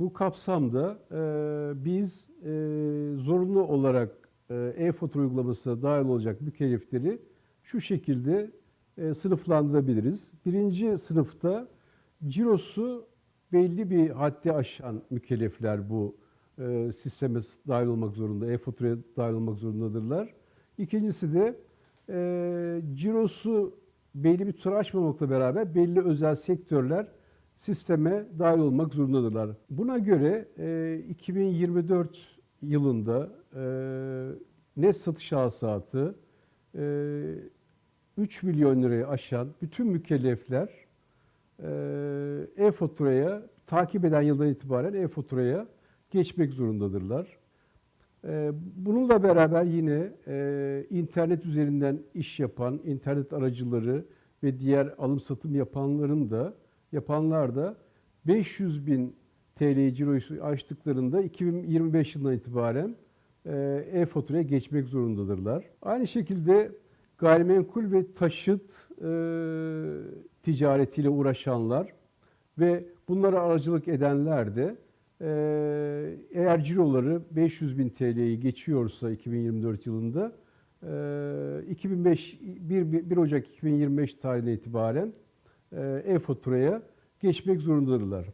Bu kapsamda e, biz e, zorunlu olarak e-fatura uygulamasına dahil olacak mükellefleri şu şekilde e, sınıflandırabiliriz. Birinci sınıfta cirosu belli bir haddi aşan mükellefler bu e, sisteme dahil olmak zorunda, e-faturaya dahil olmak zorundadırlar. İkincisi de e, cirosu belli bir tutar aşmamakla beraber belli özel sektörler sisteme dahil olmak zorundadırlar. Buna göre e, 2024 yılında e, net satış hasılatı e, 3 milyon lirayı aşan bütün mükellefler e, e-faturaya takip eden yıldan itibaren e-faturaya geçmek zorundadırlar. E, Bununla beraber yine e, internet üzerinden iş yapan, internet aracıları ve diğer alım satım yapanların da yapanlar da 500 bin TL ciroyu açtıklarında 2025 yılından itibaren e, e-faturaya geçmek zorundadırlar. Aynı şekilde gayrimenkul ve taşıt e, ticaretiyle uğraşanlar ve bunlara aracılık edenler de e, eğer ciroları 500 bin TL'yi geçiyorsa 2024 yılında e, 2005 1, 1 Ocak 2025 tarihine itibaren e-faturaya geçmek zorundadırlar.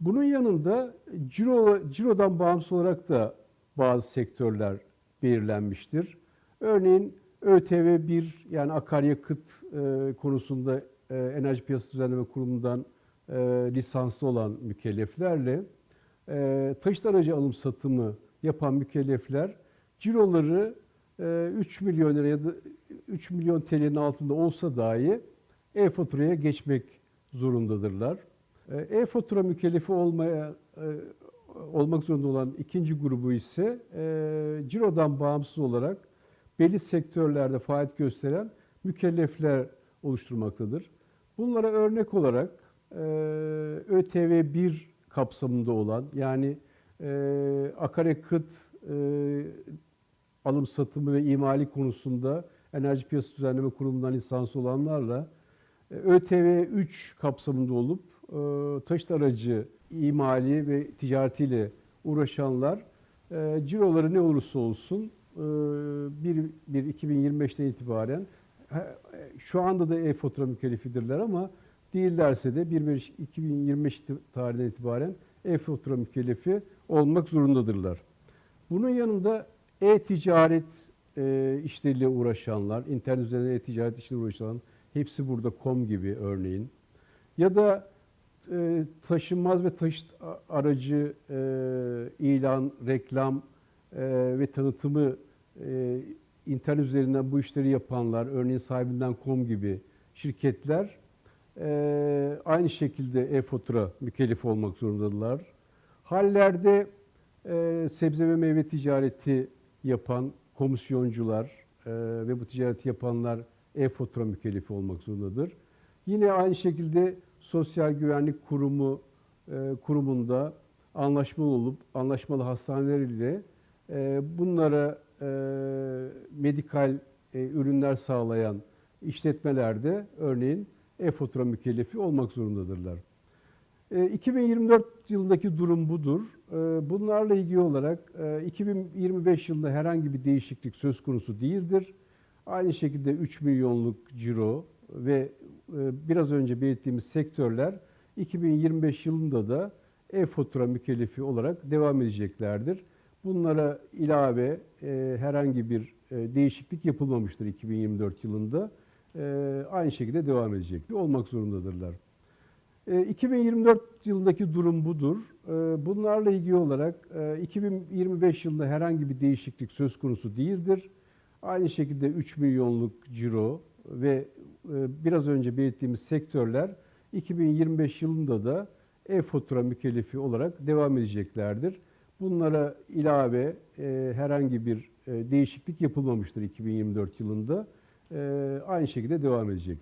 Bunun yanında ciro, cirodan bağımsız olarak da bazı sektörler belirlenmiştir. Örneğin ÖTV1 yani akaryakıt e, konusunda e, Enerji Piyasası Düzenleme Kurumu'ndan e, lisanslı olan mükelleflerle e, taşıt aracı alım satımı yapan mükellefler ciroları e, 3 milyon lira ya da 3 milyon TL'nin altında olsa dahi e-faturaya geçmek zorundadırlar. E, E-fatura mükellefi olmaya e, olmak zorunda olan ikinci grubu ise e, cirodan bağımsız olarak belli sektörlerde faaliyet gösteren mükellefler oluşturmaktadır. Bunlara örnek olarak e, ÖTV1 kapsamında olan yani akaryakıt alım satımı ve imali konusunda Enerji Piyasası Düzenleme Kurumu'ndan lisans olanlarla e, ÖTV3 kapsamında olup e, taşıt aracı imali ve ticaretiyle uğraşanlar e, ciroları ne olursa olsun e, 1, 1 2025'ten itibaren şu anda da e-fatura mükellefidirler ama değillerse de 1 1 2025 tarihinden itibaren e-fatura mükellefi olmak zorundadırlar. Bunun yanında e-ticaret e, işleriyle uğraşanlar, internet üzerinden e-ticaret işleriyle uğraşanlar, hepsi burada kom gibi örneğin. Ya da e, taşınmaz ve taşıt aracı e, ilan, reklam e, ve tanıtımı e, internet üzerinden bu işleri yapanlar, örneğin sahibinden kom gibi şirketler e, aynı şekilde e-fatura mükellefi olmak zorundadılar. Hallerde e, sebze ve meyve ticareti yapan komisyoncular e, ve bu ticareti yapanlar e-fatura mükellefi olmak zorundadır. Yine aynı şekilde Sosyal Güvenlik Kurumu e, kurumunda anlaşmalı olup anlaşmalı hastaneler ile e, bunlara e, medikal e, ürünler sağlayan işletmelerde örneğin e-fatura mükellefi olmak zorundadırlar. E, 2024 yılındaki durum budur. E, Bunlarla ilgili olarak e, 2025 yılında herhangi bir değişiklik söz konusu değildir. Aynı şekilde 3 milyonluk ciro ve e, biraz önce belirttiğimiz sektörler 2025 yılında da e-fatura mükellefi olarak devam edeceklerdir. Bunlara ilave e, herhangi bir e, değişiklik yapılmamıştır 2024 yılında. Aynı şekilde devam edecektir. Olmak zorundadırlar. E, 2024 yılındaki durum budur. Bunlarla ilgili olarak e, 2025 yılında herhangi bir değişiklik söz konusu değildir. Aynı şekilde 3 milyonluk ciro ve e, biraz önce belirttiğimiz sektörler 2025 yılında da e-fatura mükellefi olarak devam edeceklerdir. Bunlara ilave e, herhangi bir e, değişiklik yapılmamıştır 2024 yılında. Aynı şekilde devam edecek.